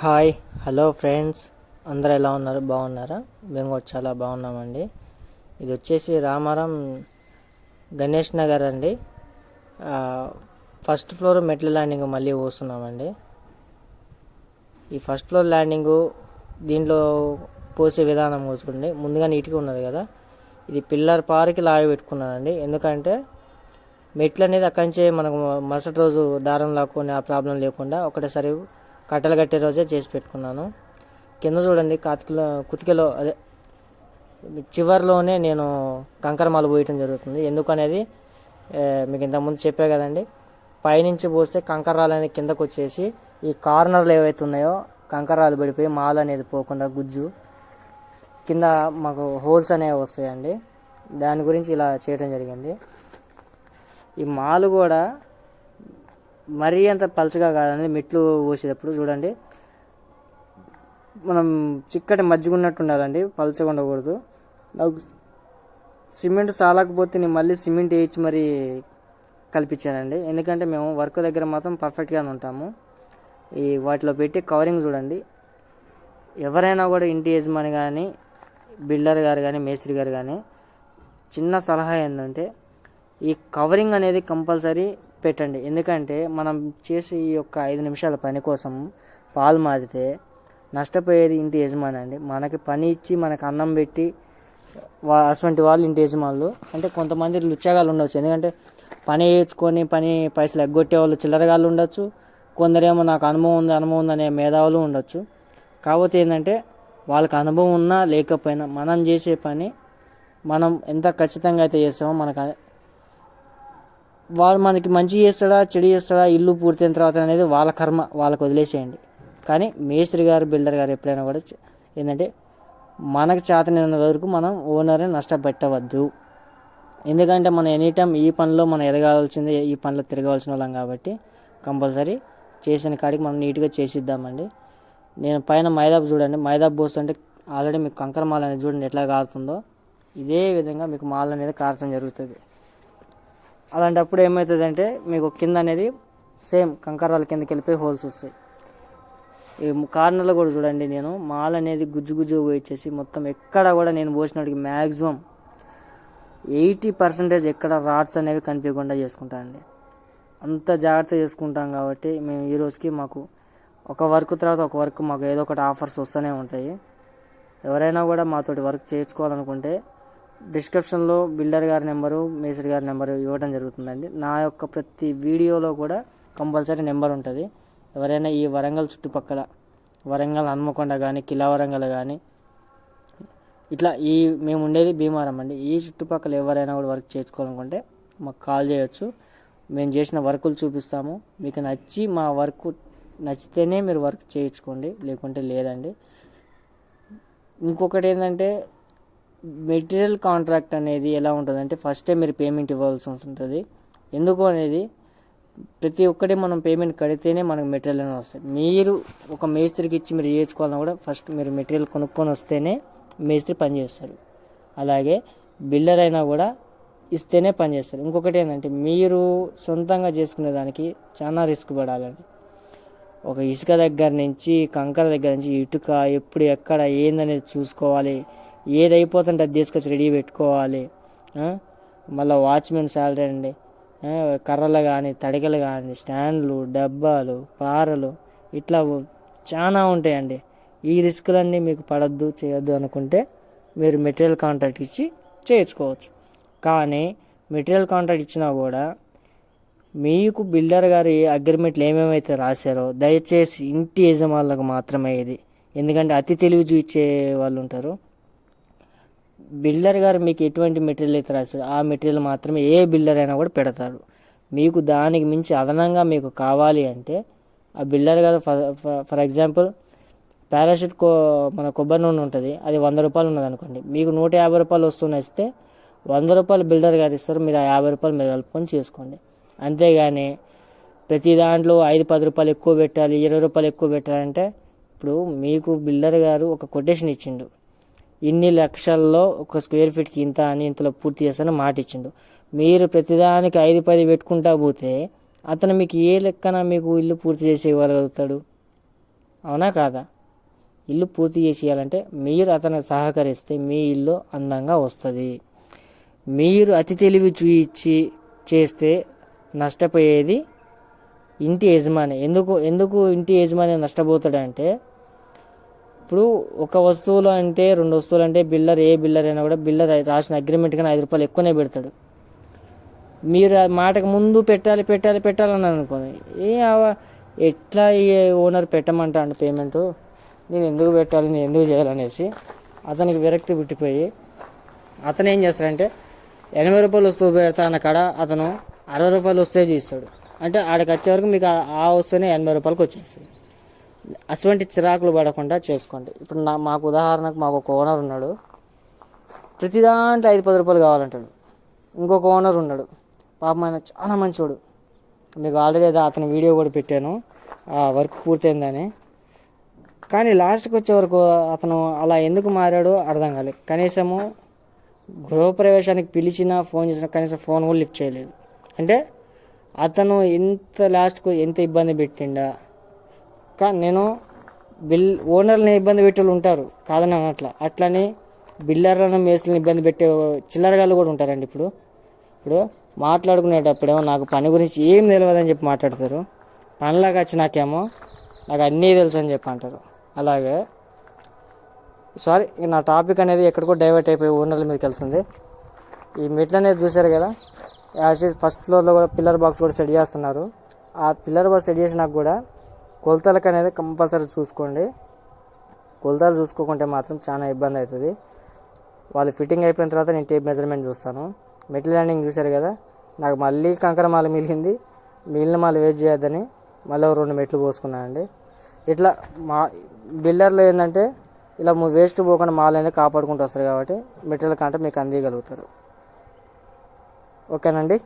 Hi hello friends. అందరూ ఎలా ఉన్నారు? బాగున్నారా? మేము కూడా చాలా బాగున్నామండి. ఇది వచ్చేసి రామారం గణేష్ నగర్ అండి. ఫస్ట్ ఫ్లోర్ మెట్ల ల్యాండింగ్ మళ్ళీ పోస్తున్నామండి. ఈ ఫస్ట్ ఫ్లోర్ ల్యాండింగు దీంట్లో పోసే విధానం చూసుకోండి. ముందుగా నీట్గా ఉన్నది కదా. ఇది పిల్లర్ పార్కి లాగి పెట్టుకున్నానండి ఎందుకంటే మెట్లు అనేది అక్కడి నుంచే మనకు మరుసటి రోజు దారం లాక్కొని ఆ ప్రాబ్లం లేకుండా ఒకటేసారి కట్టెలు కట్టే రోజే చేసి పెట్టుకున్నాను. కింద చూడండి కాతికలో కుతికలో అదే చివరిలోనే నేను కంకరమాలు పోయటం జరుగుతుంది. ఎందుకనేది? మీకు ఇంతకుముందు చెప్పే కదండి పైనుంచి పోస్తే కంకర్రాలు అనేది కిందకు వచ్చేసి ఈ కార్నర్లు ఏవైతే ఉన్నాయో కంకర్రాలు పడిపోయి మాల్ అనేది పోకుండా గుజ్జు కింద మాకు హోల్స్ అనేవి వస్తాయండి. దాని గురించి ఇలా చేయడం జరిగింది. ఈ మాలు కూడా మరీ అంత పలచగా కాదండి మెట్లు పోసేటప్పుడు చూడండి. మనం చిక్కటి మజ్జిగ ఉన్నట్టు ఉండాలండి పలచగా ఉండకూడదు. నాకు సిమెంట్ సాలకపోతే నేను మళ్ళీ సిమెంట్ వేయించి మరీ కల్పించానండి. ఎందుకంటే మేము వర్క్ దగ్గర మాత్రం పర్ఫెక్ట్గానే ఉంటాము. ఈ వాటిలో పెట్టి కవరింగ్ చూడండి. ఎవరైనా కూడా ఇంటి యజమాని కానీ బిల్డర్ గారు కానీ మేస్త్రి గారు కానీ చిన్న సలహా ఏంటంటే ఈ కవరింగ్ అనేది కంపల్సరీ పెట్టండి. ఎందుకంటే మనం చేసే ఈ యొక్క ఐదు నిమిషాల పని కోసం పాలు మారితే నష్టపోయేది ఇంటి యజమాని అండి. మనకి పని ఇచ్చి మనకి అన్నం పెట్టి వా అటువంటి వాళ్ళు ఇంటి యజమానులు. అంటే కొంతమంది లుచ్చగాళ్ళు ఉండొచ్చు. ఎందుకంటే పని వేయించుకొని పని పైసలు ఎగ్గొట్టే వాళ్ళు చిల్లరగాళ్ళు ఉండొచ్చు. కొందరేమో నాకు అనుభవం ఉంది అనుభవం ఉంది అనే మేధావులు ఉండొచ్చు. కాకపోతే ఏంటంటే వాళ్ళకి అనుభవం ఉన్నా లేకపోయినా మనం చేసే పని మనం ఎంత ఖచ్చితంగా అయితే చేస్తామో మనకు వాడు మనకి మంచి చేస్తాడా చెడు చేస్తాడా ఇల్లు పూర్తయిన తర్వాత అనేది వాళ్ళ కర్మ వాళ్ళకి వదిలేసేయండి. కానీ మేస్త్రి గారు బిల్డర్ గారు ఎప్పుడైనా కూడా ఏంటంటే మనకు చేతనైన వరకు మనం ఓనర్ని నష్టపెట్టవద్దు. ఎందుకంటే మనం ఎనీ టైం ఈ పనిలో మనం ఎదగాల్సిందే ఈ పనిలో తిరగవలసిన వాళ్ళం కాబట్టి కంపల్సరీ చేసిన కాడికి మనం నీట్గా చేసిద్దామండి. నేను పైన మైదాబ్ చూడండి మైదాబ్ పోస్తుంటే ఆల్రెడీ మీకు కంకర మాల అనేది చూడండి ఎట్లా కారుతుందో ఇదే విధంగా మీకు మాల అనేది కారటం జరుగుతుంది. అలాంటప్పుడు ఏమవుతుందంటే మీకు కింద అనేది సేమ్ కంకరాల కిందకి వెళ్ళిపోయి హోల్స్ వస్తాయి. ఈ కార్నర్లో కూడా చూడండి నేను మాల్ అనేది గుజ్జు గుజ్జు పోయిచ్చేసి మొత్తం ఎక్కడ కూడా నేను పోసినట్టుకి మ్యాక్సిమం ఎయిటీ పర్సెంటేజ్ ఎక్కడ రాడ్స్ అనేవి కనిపించకుండా చేసుకుంటానండి అంత జాగ్రత్త చేసుకుంటాం కాబట్టి మేము ఈ రోజుకి మాకు ఒక వర్క్ తర్వాత ఒక వర్క్ మాకు ఏదో ఒకటి ఆఫర్స్ వస్తూనే ఉంటాయి. ఎవరైనా కూడా మాతోటి వర్క్ చేయించుకోవాలనుకుంటే డిస్క్రిప్షన్లో బిల్డర్ గారి నెంబరు మేస్త్రి గారి నెంబరు ఇవ్వడం జరుగుతుందండి. నా యొక్క ప్రతి వీడియోలో కూడా కంపల్సరీ నెంబర్ ఉంటుంది. ఎవరైనా ఈ వరంగల్ చుట్టుపక్కల వరంగల్ హన్మకొండ కానీ కిలా వరంగల్ కానీ ఇట్లా ఈ మేము ఉండేది భీమారం అండి. ఈ చుట్టుపక్కల ఎవరైనా కూడా వర్క్ చేసుకోవాలనుకుంటే మాకు కాల్ చేయొచ్చు. మేము చేసిన వర్కులు చూపిస్తాము. మీకు నచ్చి మా వర్క్ నచ్చితేనే మీరు వర్క్ చేయించుకోండి. లేకుంటే లేదండి. ఇంకొకటి ఏంటంటే మెటీరియల్ కాంట్రాక్ట్ అనేది ఎలా ఉంటుంది అంటే ఫస్టే మీరు పేమెంట్ ఇవ్వాల్సి ఉంటుంది. ఎందుకు అనేది ప్రతి ఒక్కటి మనం పేమెంట్ కడితేనే మనకు మెటీరియల్ అనేది వస్తాయి మీరు ఒక మేస్త్రికి ఇచ్చి మీరు చేసుకోవాలన్నా కూడా ఫస్ట్ మీరు మెటీరియల్ కొనుక్కొని వస్తేనే మేస్త్రి పనిచేస్తారు అలాగే బిల్డర్ అయినా కూడా ఇస్తేనే పనిచేస్తారు ఇంకొకటి ఏంటంటే మీరు సొంతంగా చేసుకునే దానికి చాలా రిస్క్ పడాలండి. ఒక ఇసుక దగ్గర నుంచి కంకర దగ్గర నుంచి ఇటుక ఎప్పుడు ఎక్కడ ఏందనేది చూసుకోవాలి. ఏది అయిపోతుంటే అది తీసుకొచ్చి రెడీ పెట్టుకోవాలి. మళ్ళీ వాచ్మెన్ శాలరీ అండి. కర్రలు కానీ తడికలు కానీ స్టాండ్లు డబ్బాలు పారలు ఇట్లా చాలా ఉంటాయండి. ఈ రిస్కులన్నీ మీకు పడద్దు చేయొద్దు అనుకుంటే మీరు మెటీరియల్ కాంట్రాక్ట్ ఇచ్చి చేయించుకోవచ్చు. కానీ మెటీరియల్ కాంట్రాక్ట్ ఇచ్చినా కూడా మీకు బిల్డర్ గారి అగ్రిమెంట్లు ఏమేమైతే రాశారో దయచేసి ఇంటి యజమానులకు మాత్రమే ఇది. ఎందుకంటే అతి తెలివి చూపించే వాళ్ళు ఉంటారు. బిల్డర్ గారు మీకు ఎటువంటి మెటీరియల్ అయితే రాశారు ఆ మెటీరియల్ మాత్రమే ఏ బిల్డర్ అయినా కూడా పెడతారు. మీకు దానికి మించి అదనంగా మీకు కావాలి అంటే ఆ బిల్డర్ గారు ఫర్ ఫర్- ఎగ్జాంపుల్ పారాషూట్ కో మన కొబ్బరి నూనె ఉంటుంది అది వంద రూపాయలు ఉన్నది అనుకోండి. మీకు నూట యాభై రూపాయలు వస్తున్నాయి ఇస్తే వంద రూపాయలు బిల్డర్ గారు ఇస్తారు మీరు ఆ యాభై రూపాయలు మీరు కలుపుకొని చేసుకోండి. అంతేగాని ప్రతి దాంట్లో ఐదు పది రూపాయలు ఎక్కువ పెట్టాలి ఇరవై రూపాయలు ఎక్కువ పెట్టాలంటే ఇప్పుడు మీకు బిల్డర్ గారు ఒక కొటేషన్ ఇచ్చిండు. ఇన్ని లక్షల్లో ఒక స్క్వేర్ ఫీట్కి ఇంత అని ఇంతలో పూర్తి చేస్తానని మాట ఇచ్చిండు. మీరు ప్రతిదానికి ఐదు పది పెట్టుకుంటా పోతే అతను మీకు ఏ లెక్కన మీకు ఇల్లు పూర్తి చేసి ఇవ్వగలుగుతాడు? అవునా కాదా? ఇల్లు పూర్తి చేసేయాలంటే మీరు అతను సహకరిస్తే మీ ఇల్లు అందంగా వస్తుంది. మీరు అతి తెలివి చూయించి చేస్తే నష్టపోయేది ఇంటి యజమాని. ఎందుకు ఎందుకు ఇంటి యజమాని నష్టపోతాడంటే ఇప్పుడు ఒక వస్తువులు అంటే రెండు వస్తువులు అంటే బిల్లర్ ఏ బిల్లర్ అయినా కూడా బిల్లర్ రాసిన అగ్రిమెంట్ కానీ ఐదు రూపాయలు ఎక్కువనే పెడతాడు. మీరు మాటకు ముందు పెట్టాలి పెట్టాలి పెట్టాలని అనుకోండి. ఏ ఎట్లా ఈ ఓనర్ పెట్టమంటాడు పేమెంట్? నేను ఎందుకు పెట్టాలి నేను ఎందుకు చేయాలనేసి అతనికి విరక్తి పుట్టిపోయి అతను ఏం చేస్తాడంటే ఎనభై రూపాయలు వస్తువు పెడతా అన్న కాడ అతను అరవై రూపాయలు వస్తే చూస్తాడు అంటే ఆడికి వచ్చే వరకు మీకు ఆ- వస్తువునే ఎనభై రూపాయలకి వచ్చేస్తుంది అటువంటి చిరాకులు పడకుండా చేసుకోండి. ఇప్పుడు నా మాకు ఉదాహరణకు మాకు ఒక ఓనర్ ఉన్నాడు. ప్రతి దాంట్లో ఐదు పది రూపాయలు కావాలంటాడు. ఇంకొక ఓనర్ ఉన్నాడు. పాపం ఆయన చాలా మంచోడు. మీకు ఆల్రెడీ ఏదో అతని వీడియో కూడా పెట్టాను. ఆ వర్క్ పూర్తయిందని. కానీ లాస్ట్కి వచ్చే వరకు అతను అలా ఎందుకు మారాడో అర్థం కాలేదు. కనీసము గృహప్రవేశానికి పిలిచినా ఫోన్ చేసినా కనీసం ఫోన్ కూడా లిఫ్ట్ చేయలేదు. అంటే అతను ఎంత లాస్ట్కు ఎంత ఇబ్బంది పెట్టిండా? కానీ నేను బిల్ ఓనర్ని ఇబ్బంది పెట్టే వాళ్ళు ఉంటారు. కాదని అట్లా అట్లని బిల్డర్లను మేస్లను ఇబ్బంది పెట్టే చిల్లరగాళ్ళు కూడా ఉంటారండి ఇప్పుడు. ఇప్పుడు మాట్లాడుకునేటప్పుడేమో నాకు పని గురించి ఏం తెలియదని చెప్పి మాట్లాడతారు. పనిలాగా వచ్చి నాకేమో నాకు అన్నీ తెలుసు అని చెప్పి అంటారు. అలాగే సారీ నా టాపిక్ అనేది ఎక్కడికో డైవర్ట్ అయిపోయి ఓనర్ల మీదకి వెళ్తుంది. ఈ మెట్లు అనేది చూశారు కదా? యాజ్ ఫస్ట్ ఫ్లోర్లో కూడా పిల్లర్ బాక్స్ కూడా సెట్ చేస్తున్నారు. ఆ పిల్లర్ బాక్స్ సెట్ చేసినాక కూడా కొలతలకు అనేది కంపల్సరీ చూసుకోండి. కొలతలు చూసుకోకుంటే మాత్రం చాలా ఇబ్బంది అవుతుంది. వాళ్ళు ఫిట్టింగ్ అయిపోయిన తర్వాత నేను టేప్ మెజర్మెంట్ చూస్తాను. మెటల్ ల్యాండింగ్ చూశారు కదా నాకు మళ్ళీ కంకర మాల మిగిలింది. మిగిలిన మాల వేస్ట్ చేయొద్దని మళ్ళీ రెండు మెట్లు పోసుకున్నానండి ఇట్లా మా బిల్డర్లో ఏంటంటే ఇలా వేస్ట్ పోకుండా మాల అనేది కాపాడుకుంటూ వస్తారు కాబట్టి మెటీరియల్ కంటే మీకు అందియగలుగుతారు. ఓకేనండి